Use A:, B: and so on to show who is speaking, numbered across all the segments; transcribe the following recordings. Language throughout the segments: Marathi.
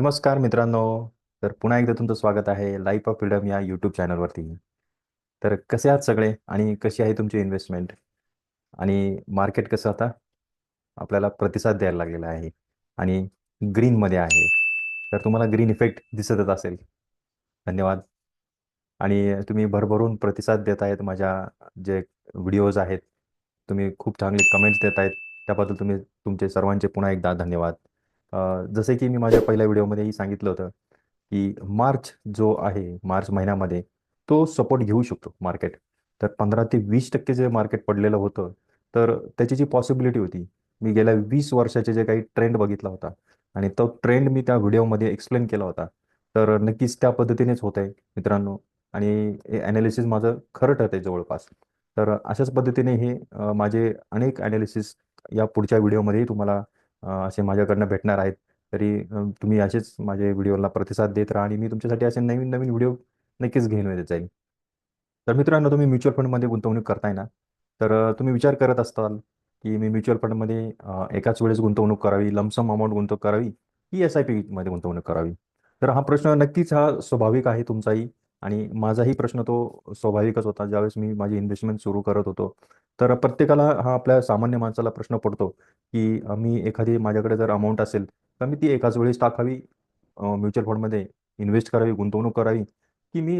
A: नमस्कार मित्रांनो. तर पुन्हा एकदा तुमचं स्वागत आहे लाईफ ऑफ फ्रीडम या यूट्यूब चॅनलवरती तर कसे आहात सगळे आणि कशी आहे तुमची इन्व्हेस्टमेंट आणि मार्केट कसं आता? आपल्याला प्रतिसाद द्यायला लागलेला आहे. आणि ग्रीनमध्ये आहे. तर तुम्हाला ग्रीन इफेक्ट दिसतच असेल. धन्यवाद. आणि तुम्ही भरभरून प्रतिसाद देत आहेत माझ्या जे व्हिडिओज आहेत. तुम्ही खूप चांगले कमेंट्स देत आहेत. त्याबद्दल तुम्ही तुमचे सर्वांचे पुन्हा एकदा धन्यवाद. जसे की मी माझ्या पहिल्या व्हिडिओमध्येही सांगितलं होतं की मार्च जो आहे मार्च महिन्यामध्ये तो सपोर्ट घेऊ शकतो मार्केट. तर पंधरा ते वीस टक्के जे मार्केट पडलेलं होतं तर त्याची जी पॉसिबिलिटी होती मी गेल्या वीस वर्षाचे जे काही ट्रेंड बघितला होता आणि तो ट्रेंड मी त्या व्हिडिओमध्ये एक्सप्लेन केला होता. तर नक्कीच त्या पद्धतीनेच होत आहे मित्रांनो आणि ॲनालिसिस माझं खरं ठरत जवळपास. तर अशाच पद्धतीने हे माझे अनेक ॲनालिसिस या पुढच्या व्हिडिओमध्येही तुम्हाला असे माझ्याकडनं भेटणार आहेत. तरी तुम्ही असेच माझ्या व्हिडिओला प्रतिसाद देत राहा आणि मी तुमच्यासाठी असे नवीन नवीन व्हिडिओ नक्कीच घेऊन येत जाईल तर मित्रांनो तुम्ही म्युच्युअल फंडमध्ये गुंतवणूक करताय ना? तर तुम्ही विचार करत असताल की मी म्युच्युअल फंडमध्ये एकाच वेळेस गुंतवणूक करावी लमसम अमाऊंट गुंतवणूक करावी की एस आय पीमध्ये गुंतवणूक करावी? तर हा प्रश्न नक्कीच हा स्वाभाविक आहे तुमचाही. आणि माझाही प्रश्न तो स्वाभाविकच होता. ज्यावेळेस मी माझी इन्व्हेस्टमेंट सुरू करत होतो. तर प्रत्येकाला हा आपल्या सामान्य माणसाला प्रश्न पडतो की मी एखादी माझ्याकडे जर अमाऊंट असेल तर मी ती एकाच वेळेस टाकावी? म्युच्युअल फंडमध्ये इन्व्हेस्ट करावी गुंतवणूक करावी? की मी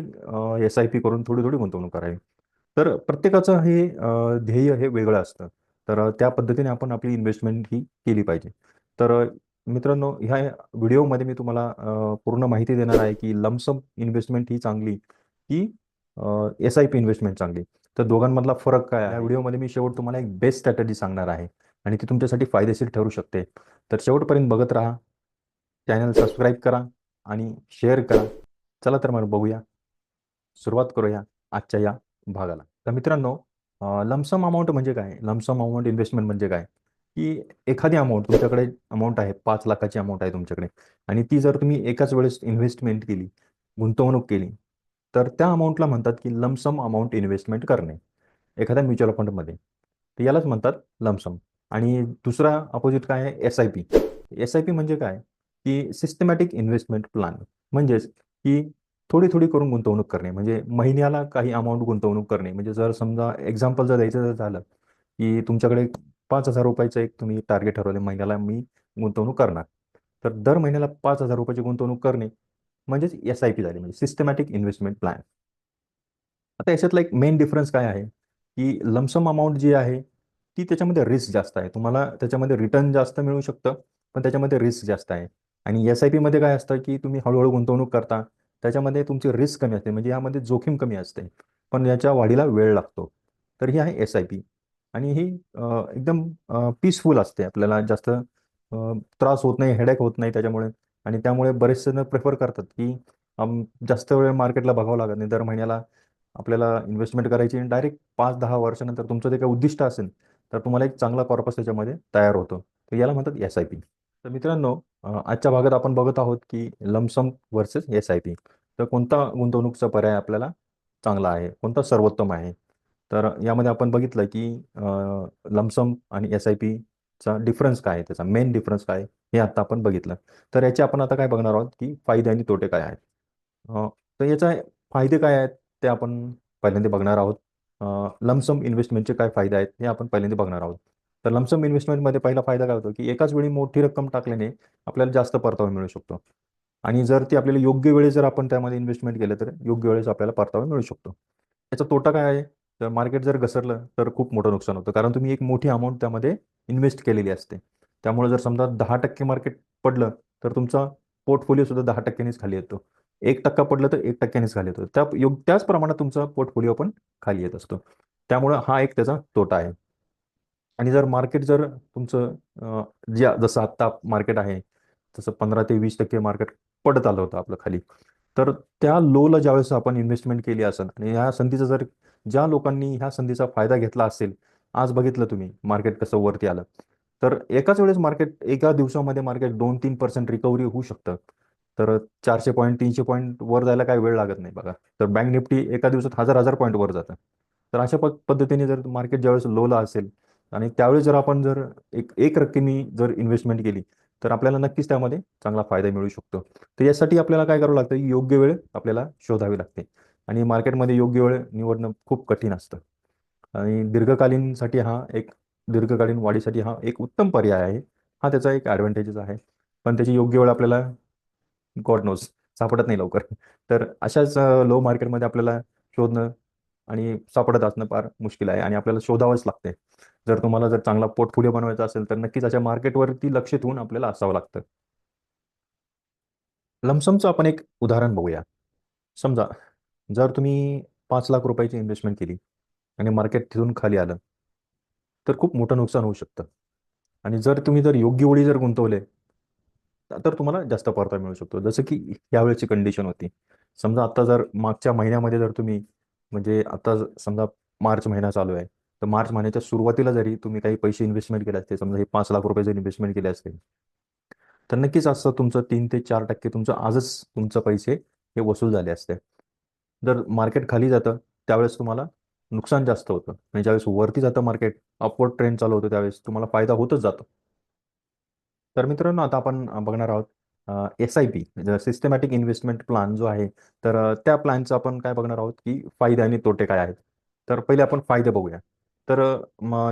A: एस आय पी करून थोडी थोडी गुंतवणूक करावी? तर प्रत्येकाचं हे ध्येय हे वेगळं असतं. तर त्या पद्धतीने आपण आपली इन्व्हेस्टमेंट ही केली पाहिजे. तर मित्रांनो ह्या व्हिडिओमध्ये मी तुम्हाला पूर्ण माहिती देणार आहे की लमसम इन्व्हेस्टमेंट ही चांगली की एस आय पी इन्व्हेस्टमेंट चांगली. तर दोघांमधला फरक काय आहे? या व्हिडिओमध्ये मी शेवट तुम्हाला एक बेस्ट स्ट्रॅटेजी सांगणार आहे आणि ती तुमच्यासाठी फायदेशीर ठरू शकते. तर शेवटपर्यंत बघत राहा चॅनल सबस्क्राईब करा आणि शेअर करा. चला तर मग बघूया सुरुवात करूया आजच्या या भागाला. तर मित्रांनो लमसम अमाऊंट म्हणजे काय? लमसम अमाऊंट इन्व्हेस्टमेंट म्हणजे काय? की एखादी अमाऊंट तुमच्याकडे अमाऊंट आहे पाच लाखाची अमाऊंट आहे तुमच्याकडे. आणि ती जर तुम्ही एकाच वेळेस इन्व्हेस्टमेंट केली गुंतवणूक केली तर त्या अमाऊंटला म्हणतात की लमसम अमाऊंट इन्व्हेस्टमेंट करणे. एखाद्या म्युच्युअल फंडमध्ये तर यालाच म्हणतात लमसम आणि दुसरा अपोजिट काय आहे? S I P S I P म्हणजे काय? की सिस्टमॅटिक इन्व्हेस्टमेंट प्लॅन म्हणजेच की थोडी थोडी करून गुंतवणूक करणे. म्हणजे महिन्याला काही अमाऊंट गुंतवणूक करणे. म्हणजे जर समजा एक्झाम्पल जर द्यायचं जर झालं की तुमच्याकडे पाच हजार रुपयाचं एक तुम्ही टार्गेट ठरवले महिन्याला मी गुंतवणूक करणार. तर दर महिन्याला पाच हजार रुपयाची गुंतवणूक करणे म्हणजेच एस आय पी झाली म्हणजे सिस्टमॅटिक इन्व्हेस्टमेंट प्लॅन आता याच्यातला एक मेन डिफरन्स काय आहे? की लमसम अमाऊंट जी आहे ती त्याच्यामध्ये रिस्क जास्त आहे. तुम्हाला त्याच्यामध्ये रिटर्न जास्त मिळू शकतं पण त्याच्यामध्ये रिस्क जास्त आहे. आणि एस आय पीमध्ये काय असतं की तुम्ही हळूहळू गुंतवणूक करता त्याच्यामध्ये तुमची रिस्क कमी असते म्हणजे यामध्ये जोखीम कमी असते पण याच्या वाढीला वेळ लागतो. तर ही आहे एस आय पी आणि ही एकदम पीसफुल असते. आपल्याला जास्त त्रास होत नाही हेडेक होत नाही त्याच्यामुळे. आणि त्यामुळे बरेचसे जण प्रेफर करतात की जास्त वेळ मार्केटला बघावं लागत नाही. दर महिन्याला आपल्याला इन्व्हेस्टमेंट करायची आणि डायरेक्ट पाच दहा वर्षानंतर तुमचं ते काही उद्दिष्ट असेल तर तुम्हाला एक चांगला कॉर्पस त्याच्यामध्ये तयार होतो. तर याला म्हणतात एस आय पी तर मित्रांनो आजच्या भागात आपण बघत आहोत की lump sum versus S I P तर कोणता गुंतवणूकचा पर्याय आपल्याला चांगला आहे? कोणता सर्वोत्तम आहे? तर यामध्ये आपण बघितलं की लमसम आणि एस आय पीचा डिफरन्स काय आहे त्याचा? मेन डिफरन्स काय हे आता आपण बघितलं. तर याचे आपण आता काय बघणार आहोत की फायदे आणि तोटे काय आहेत? तर याचा फायदे काय आहेत ते आपण पहिल्यांदा बघणार आहोत. लमसम इन्व्हेस्टमेंटचे काय फायदे आहेत हे आपण पहिल्यांदा बघणार आहोत. तर लमसम इन्व्हेस्टमेंटमध्ये पहिला फायदा काय होतो की एकाच वेळी मोठी रक्कम टाकल्याने आपल्याला जास्त परतावा मिळू शकतो. आणि जर ती आपल्याला योग्य वेळी जर आपण त्यामध्ये इन्व्हेस्टमेंट केलं तर योग्य वेळेस आपल्याला परतावा मिळू शकतो. याचा तोटा काय आहे? तर मार्केट जर घसरलं तर खूप मोठं नुकसान होतं. कारण तुम्ही एक मोठी अमाऊंट त्यामध्ये इन्व्हेस्ट केलेली असते. त्यामुळे जर समजा दहा टक्के मार्केट पडलं तर तुमचा पोर्टफोलिओ सुद्धा दहा टक्क्यांनीच खाली येतो. एक टक्का पडलं तर एक टक्क्यानेच खाली येतो. त्या योग त्याच प्रमाणात तुमचा पोर्टफोलिओ पण खाली येत असतो. त्यामुळं हा एक त्याचा तोटा आहे. आणि जर मार्केट जर तुमचं ज्या जसं आत्ता मार्केट आहे तसं पंधरा ते वीस टक्के मार्केट पडत आलं होतं आपलं खाली. तर त्या लोला ज्यावेळेस आपण इन्व्हेस्टमेंट केली असेल आणि ह्या संधीचा जर ज्या लोकांनी ह्या संधीचा फायदा घेतला असेल आज बघितलं तुम्ही मार्केट कसं वरती आलं. तर एकाच वेळेस मार्केट एका दिवसामध्ये मार्केट दोन तीन पर्सेंट रिकव्हरी होऊ शकतं. तर चारशे पॉईंट तीनशे पॉईंट वर जायला काही वेळ लागत नाही बघा. तर बँक निफ्टी एका दिवसात हजार हजार पॉईंट वर जातं. तर अशा पद्धतीने जर मार्केट ज्यावेळेस लोला असेल आणि त्यावेळेस जर आपण जर एक एक रक्कमी जर इन्व्हेस्टमेंट केली तर आपल्याला नक्कीच त्यामध्ये चांगला फायदा मिळू शकतो. तर यासाठी आपल्याला काय करावं लागतं? योग्य वेळ आपल्याला शोधावी लागते. आणि मार्केटमध्ये योग्य वेळ निवडणं खूप कठीण असतं. आणि दीर्घकालीनसाठी हा एक दीर्घकालीन वाढीसाठी हा एक उत्तम पर्याय आहे. हा त्याचा एक ॲडव्हान्टेजेस आहे. पण त्याची योग्य वेळ आपल्याला गॉड नोज सापडत नाही लवकर. तर अशाच लो मार्केटमध्ये आपल्याला शोधणं आणि सापडत असणं फार मुश्किल आहे आणि आपल्याला शोधावंच लागते जर तुम्हाला जर चांगला पोर्टफोलिओ बनवायचा असेल तर नक्कीच अशा मार्केटवरती लक्ष ठेवून आपल्याला असावं लागतं. लमसमचं आपण एक उदाहरण बघूया. समजा जर तुम्ही पाच लाख रुपयाची इन्व्हेस्टमेंट केली आणि मार्केट तिथून खाली आलं तर खूप मोठं नुकसान होऊ शकतं. आणि जर तुम्ही जर योग्य वेळी जर गुंतवले तर तुम्हाला जास्त परतावा मिळू शकतो. जसं की यावेळेची कंडिशन होती. समजा आता जर मागच्या महिन्यामध्ये जर तुम्ही म्हणजे आता समजा मार्च महिना चालू आहे तर मार्च महिन्याच्या सुरुवातीला जरी तुम्ही काही पैसे इन्व्हेस्टमेंट केले असते समजा हे पाच लाख रुपये जर इन्व्हेस्टमेंट केले असते तर नक्कीच असं तुमचं तीन ते चार टक्के तुमचं आजच तुमचं पैसे हे वसूल झाले असते. जर मार्केट खाली जातं त्यावेळेस तुम्हाला नुकसान जास्त होतं. आणि ज्यावेळेस वरती जातं मार्केट अपवर्ड ट्रेंड चालू होतं त्यावेळेस तुम्हाला फायदा होतच जातो. तर मित्रांनो आता आपण बघणार आहोत S I P systematic investment plan जो आहे तर त्या प्लॅनचं आपण काय बघणार आहोत की फायदे आणि तोटे काय आहेत. तर पहिले आपण फायदे बघूया. तर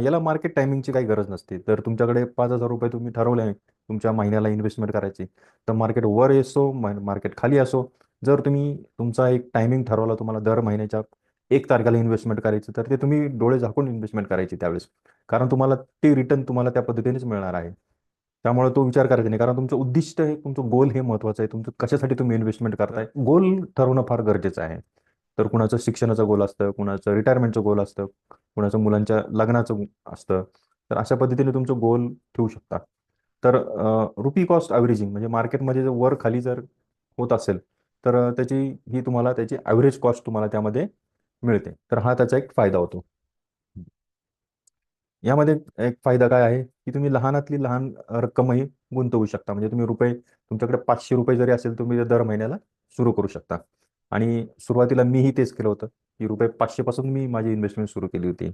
A: याला मार्केट टायमिंगची काही गरज नसते. तर तुमच्याकडे पाच हजार रुपये तुम्ही ठरवले तुमच्या महिन्याला इन्व्हेस्टमेंट करायची. तर मार्केट वर असो मार्केट खाली असो जर तुम्ही तुमचा एक टायमिंग ठरवला तुम्हाला दर महिन्याच्या एक तारखेला इन्व्हेस्टमेंट करायचं तर ते तुम्ही डोळे झाकून इन्व्हेस्टमेंट करायची त्यावेळेस. कारण तुम्हाला ते रिटर्न तुम्हाला त्या पद्धतीनेच मिळणार आहे. त्यामुळे तो विचार करायचा नाही. कारण तुमचं उद्दिष्ट हे तुमचं गोल हे महत्वाचं आहे. तुमचं कशासाठी तुम्ही इन्व्हेस्टमेंट करताय? गोल ठरवणं फार गरजेचं आहे. तर कुणाचं शिक्षणाचं गोल असतं कुणाचं रिटायरमेंटचं गोल असतं कुणाचं मुलांच्या लग्नाचं असतं तर अशा पद्धतीने तुमचं गोल ठेवू शकता. तर रुपी कॉस्ट ॲव्हरेजिंग म्हणजे मार्केटमध्ये जर वर खाली जर होत असेल तर त्याची ही तुम्हाला त्याची ॲव्हरेज कॉस्ट तुम्हाला त्यामध्ये मिळते. तर हा त्याचा एक फायदा होतो. यामध्ये एक फायदा काय आहे? की तुम्ही लहानातली लहान रक्कमही गुंतवू शकता. म्हणजे तुम्ही रुपये तुमच्याकडे पाचशे रुपये जरी असेल तुम्ही दर महिन्याला सुरू करू शकता. आणि सुरुवातीला मीही तेच केलं होतं की रुपये पाचशेपासून मी माझी इन्व्हेस्टमेंट सुरू केली होती.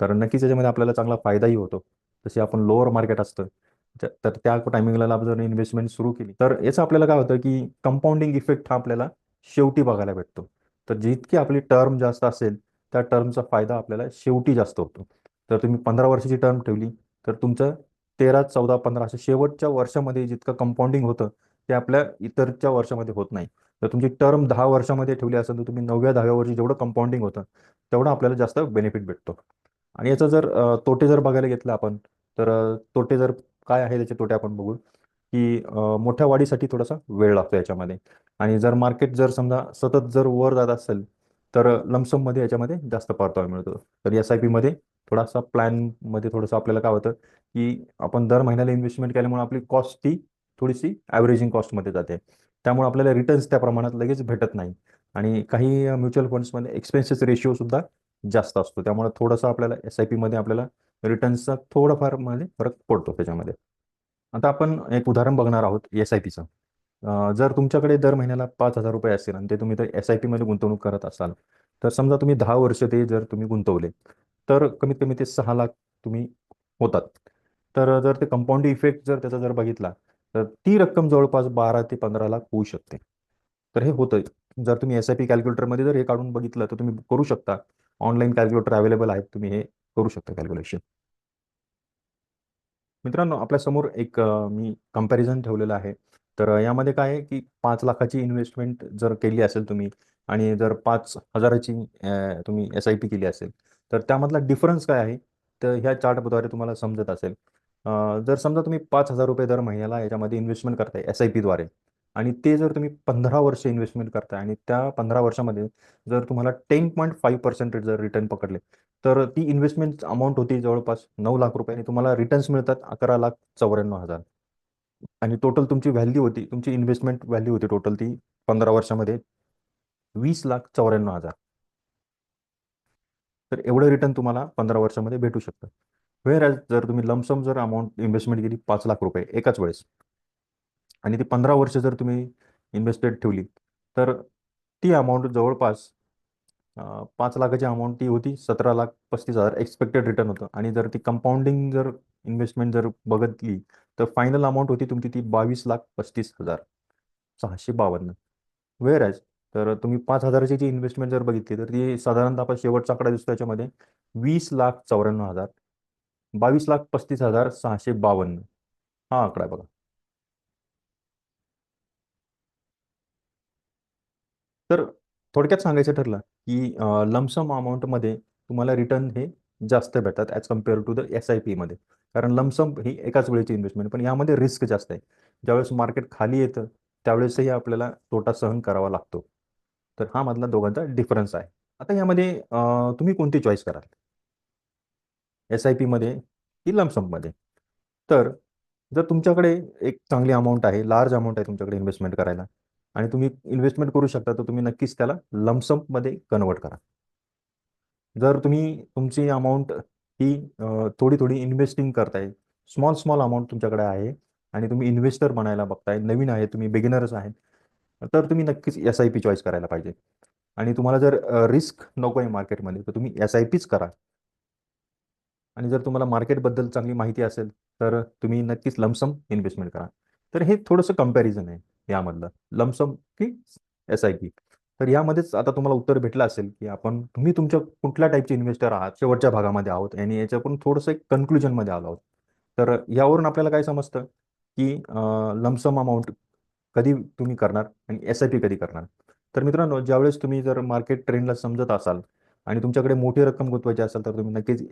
A: तर नक्कीच याच्यामध्ये आपल्याला चांगला फायदाही होतो. जसे आपण लोअर मार्केट असतं तर त्या टायमिंगला जर इन्व्हेस्टमेंट सुरू केली तर याचं आपल्याला काय होतं की कंपाऊंडिंग इफेक्ट हा आपल्याला शेवटी बघायला भेटतो. तर जितकी आपली टर्म जास्त असेल त्या टर्मचा फायदा आपल्याला शेवटी जास्त होतो. तर तुम्ही पंधरा वर्षाची टर्म ठेवली तर तुमचं तेरा चौदा पंधरा अशा शेवटच्या वर्षामध्ये जितकं कंपाऊंडिंग होतं ते आपल्या इतरच्या वर्षामध्ये होत नाही. तर तुमची टर्म दहा वर्षामध्ये ठेवली असेल तर तुम्ही नवव्या दहाव्या वर्षी जेवढं कंपाऊंडिंग होतं तेवढं आपल्याला जास्त बेनिफिट भेटतो. आणि याचा जर तोटे जर बघायला घेतलं आपण तर तोटे जर काय आहे त्याचे तोटे आपण बघू की मोठ्या वाढीसाठी थोडासा वेळ लागतो याच्यामध्ये. आणि जर मार्केट जर समजा सतत जर वर जात असेल तर लमसममध्ये याच्यामध्ये जास्त परतावा मिळतो. तर एस आय पीमध्ये थोडासा प्लॅनमध्ये थोडंसं आपल्याला काय होतं की आपण दर महिन्याला इन्व्हेस्टमेंट केल्यामुळे आपली कॉस्ट ती थोडीशी ॲव्हरेजिंग कॉस्टमध्ये जाते. त्यामुळे आपल्याला रिटर्न्स त्या प्रमाणात लगेच भेटत नाही. आणि काही म्युच्युअल फंड्समध्ये एक्सपेन्सेस रेशिओ सुद्धा जास्त असतो. त्यामुळे थोडंसं आपल्याला एस आय पीमध्ये आपल्याला रिटर्न्सचा थोडाफारमध्ये फरक पडतो त्याच्यामध्ये. आता आपण एक उदाहरण बघणार आहोत एस आय पीचं जर तुमच्याकडे दर महिन्याला पाच हजार रुपये असेल आणि ते तुम्ही तर एस आय पीमध्ये गुंतवणूक करत असाल तर समजा तुम्ही दहा वर्ष ते जर तुम्ही गुंतवले तर कमीत कमी ते सहा लाख तुम्ही होतात. तर जर ते कंपाऊंड इफेक्ट जर त्याचा जर बघितला तर ती रक्कम जवळपास बारा ते पंधरा लाख होऊ शकते. तर हे होतं जर तुम्ही एस आय पी कॅल्क्युलेटरमध्ये जर हे काढून बघितलं तर तुम्ही करू शकता. ऑनलाईन कॅल्क्युलेटर अवेलेबल आहेत तुम्ही हे करू शकता कॅल्क्युलेशन मित्रांनो आपल्यासमोर एक मी कंपॅरिझन ठेवलेलं आहे. तर यामध्ये काय आहे की पाच लाखाची इन्व्हेस्टमेंट जर केली असेल तुम्ही आणि जर पाच हजाराची तुम्ही एस आय पी केली असेल तर त्यामधला डिफरन्स काय आहे? तर ह्या चार्टद्वारे तुम्हाला समजत असेल. जर समजा तुम्ही पाच हजार रुपये दर महिन्याला याच्यामध्ये इन्व्हेस्टमेंट करताय एस आय पीद्वारे आणि ते जर तुम्ही पंधरा वर्ष इन्व्हेस्टमेंट करताय आणि त्या पंधरा वर्षामध्ये जर तुम्हाला टेन पॉईंट फाईव्ह पर्सेंटेज जर रिटर्न पकडले तर ती इन्व्हेस्टमेंट अमाऊंट होती जवळपास नऊ लाख रुपये आणि तुम्हाला रिटर्न्स मिळतात अकरा लाख चौऱ्याण्णव हजार. आणि टोटल तुमची व्हॅल्यू होती तुमची इन्व्हेस्टमेंट व्हॅल्यू होती टोटल ती पंधरा वर्षामध्ये वीस लाख चौऱ्याण्णव हजार. तर एवढं रिटर्न तुम्हाला पंधरा वर्षामध्ये भेटू शकतं. वेळ जर तुम्ही लमसम जर अमाऊंट इन्व्हेस्टमेंट केली पाच लाख रुपये एकाच वेळेस आणि ती पंधरा वर्ष जर तुम्ही इन्व्हेस्टेड ठेवली तर ती अमाऊंट जवळपास पाच लाखाची अमाऊंट ती होती सतरा लाख पस्तीस हजार एक्सपेक्टेड रिटर्न होतं. आणि जर ती कंपाऊंडिंग जर इन्व्हेस्टमेंट जर बघितली तर फायनल अमाऊंट होती तुमची ती बावीस लाख पस्तीस हजार सहाशे बावन्न. वेअर ॲज तर तुम्ही पाच हजाराची जी इन्व्हेस्टमेंट जर बघितली तर ती साधारणतः आपण शेवटचा आकडा दिसतो याच्यामध्ये वीस लाख चौऱ्याण्णव हजार बावीस लाख पस्तीस हजार सहाशे बावन्न. हा आकडा बघा. तर थोडक्यात सांगायचं ठरलं की लमसम अमाऊंटमध्ये तुम्हाला रिटर्न हे जास्त भेटतात as compare to the S I पीमध्ये कारण लमसम ही एकाच वेळेची इन्व्हेस्टमेंट पण यामध्ये रिस्क जास्त आहे. ज्यावेळेस मार्केट खाली येतं त्यावेळेसही आपल्याला तोटा सहन करावा लागतो. तर हा मधला दोघांचा डिफरन्स आहे. आता यामध्ये तुम्ही कोणती चॉईस कराल? एस आय पीमध्ये की लमसममध्ये तर जर तुमच्याकडे एक चांगली अमाऊंट आहे लार्ज अमाऊंट आहे तुमच्याकडे इन्व्हेस्टमेंट करायला आणि तुम्ही इन्व्हेस्टमेंट करू शकता तर तुम्ही नक्कीच त्याला लमसममध्ये कन्वर्ट करा. जर तुम्ही तुमची अमाऊंट ही थोडी थोडी इन्व्हेस्टिंग करताय स्मॉल स्मॉल अमाऊंट तुमच्याकडे आहे आणि तुम्ही इन्व्हेस्टर बनायला बघताय नवीन आहे तुम्ही बिगिनर्स आहेत तर तुम्ही नक्कीच एस आय पी चॉईस करायला पाहिजे. आणि तुम्हाला जर रिस्क नको आहे मार्केटमध्ये तर तुम्ही एस आय पीच करा. आणि जर तुम्हाला मार्केटबद्दल चांगली माहिती असेल तर तुम्ही नक्कीच लमसम इन्व्हेस्टमेंट करा. तर हे थोडंसं कंपॅरिझन आहे यामधलं. लमसम की एस आय पी तर यामध्येच आता तुम्हाला उत्तर भेटलं असेल की आपण तुम्ही तुमच्या कुठल्या टाईपचे इन्व्हेस्टर आहात? शेवटच्या भागामध्ये आहोत आणि याच्याकडून थोडंसं एक कन्क्लुजनमध्ये आलो आहोत. तर यावरून आपल्याला काय समजतं? की लमसम अमाऊंट कधी तुम्ही करणार आणि एस आय पी कधी करणार? तर मित्रांनो ज्यावेळेस तुम्ही जर मार्केट ट्रेंडला समजत असाल आणि तुमच्याकडे मोठी रक्कम गुंतवायची असेल तर तुम्ही नक्कीच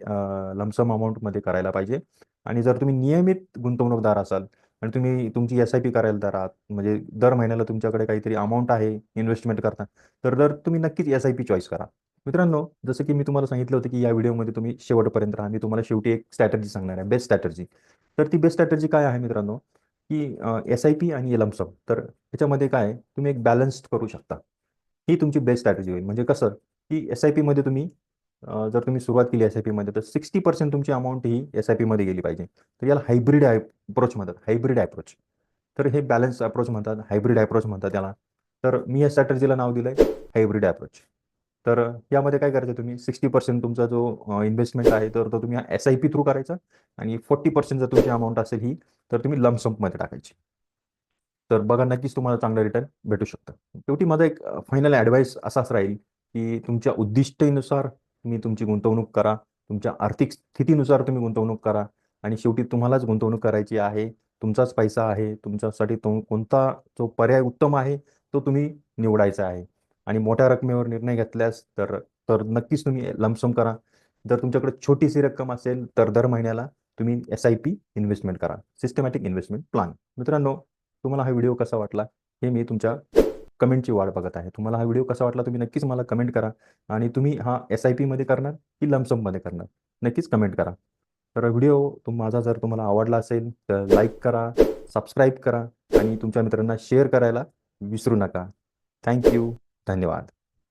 A: लमसम अमाऊंटमध्ये करायला पाहिजे. आणि जर तुम्ही नियमित गुंतवणूकदार असाल आणि तुम्ही तुमची एस आय पी करायला तर आहात म्हणजे दर महिन्याला तुमच्याकडे काहीतरी अमाऊंट आहे इन्व्हेस्टमेंट करता तर दर तुम्ही नक्कीच एस आय पी चॉईस करा. मित्रांनो जसं की मी तुम्हाला सांगितलं होतं की या व्हिडिओमध्ये तुम्ही शेवटपर्यंत राहा. मी तुम्हाला शेवटी एक स्ट्रॅटर्जी सांगणार आहे. बेस्ट स्ट्रॅटर्जी तर ती बेस्ट स्ट्रॅटर्जी काय आहे मित्रांनो? की एस आय पी आणि एलमसम तर ह्याच्यामध्ये काय आहे, तुम्ही एक बॅलन्स्ड करू शकता. ही तुमची बेस्ट स्ट्रॅटर्जी होईल. म्हणजे कसं? की एस आय पीमध्ये तुम्ही जर तुम्ही सुरुवात केली एस आय पीमध्ये तर सिक्स्टी पर्सेंट तुमची अमाऊंट ही एस आय पीमध्ये गेली पाहिजे. तर याला हायब्रिड अप्रोच म्हणतात. हायब्रिड अप्रोच तर हे बॅलन्स अप्रोच म्हणतात. हायब्रिड अप्रोच म्हणतात त्याला. तर मी या स्ट्रॅटर्जीला नाव दिलं आहे हायब्रिड अप्रोच तर यामध्ये काय करायचं तुम्ही? सिक्स्टी पर्सेंट तुमचा जो इन्व्हेस्टमेंट आहे तर तो तुम्ही एस आय पी थ्रू करायचा. आणि फोर्टी पर्सेंट जर तुमची अमाऊंट असेल ही तर तुम्ही लमसम्पमध्ये टाकायची. तर बघा नक्कीच तुम्हाला चांगलं रिटर्न भेटू शकतं. शेवटी माझा एक फायनल ॲडवाईस असाच राहील की तुमच्या उद्दिष्टेनुसार तुम्ही तुमची गुंतवणूक करा. तुमच्या आर्थिक स्थितीनुसार तुम्ही गुंतवणूक करा. आणि शेवटी तुम्हालाच गुंतवणूक करायची आहे. तुमचाच पैसा आहे. तुमच्यासाठी तो कोणता जो पर्याय उत्तम आहे तो तुम्ही निवडायचा आहे. आणि मोठ्या रकमेवर निर्णय घेतल्यास तर तर नक्कीच तुम्ही लमसम करा. जर तुमच्याकडे छोटीशी रक्कम असेल तर दर महिन्याला तुम्ही एस आय पी इन्व्हेस्टमेंट करा. सिस्टमॅटिक इन्व्हेस्टमेंट प्लॅन मित्रांनो तुम्हाला हा व्हिडिओ कसा वाटला हे मी तुमच्या कमेंटची वाट बघत आहे. तुम्हाला हा व्हिडिओ कसा वाटला तुम्ही नक्कीच मला कमेंट करा आणि तुम्ही हा एस आय पीमध्ये करणार की लमसममध्ये करणार नक्कीच कमेंट करा. तर व्हिडिओ तुम माझा जर तुम्हाला आवडला असेल तर लाईक करा सबस्क्राईब करा आणि तुमच्या मित्रांना शेअर करायला विसरू नका. थँक्यू धन्यवाद.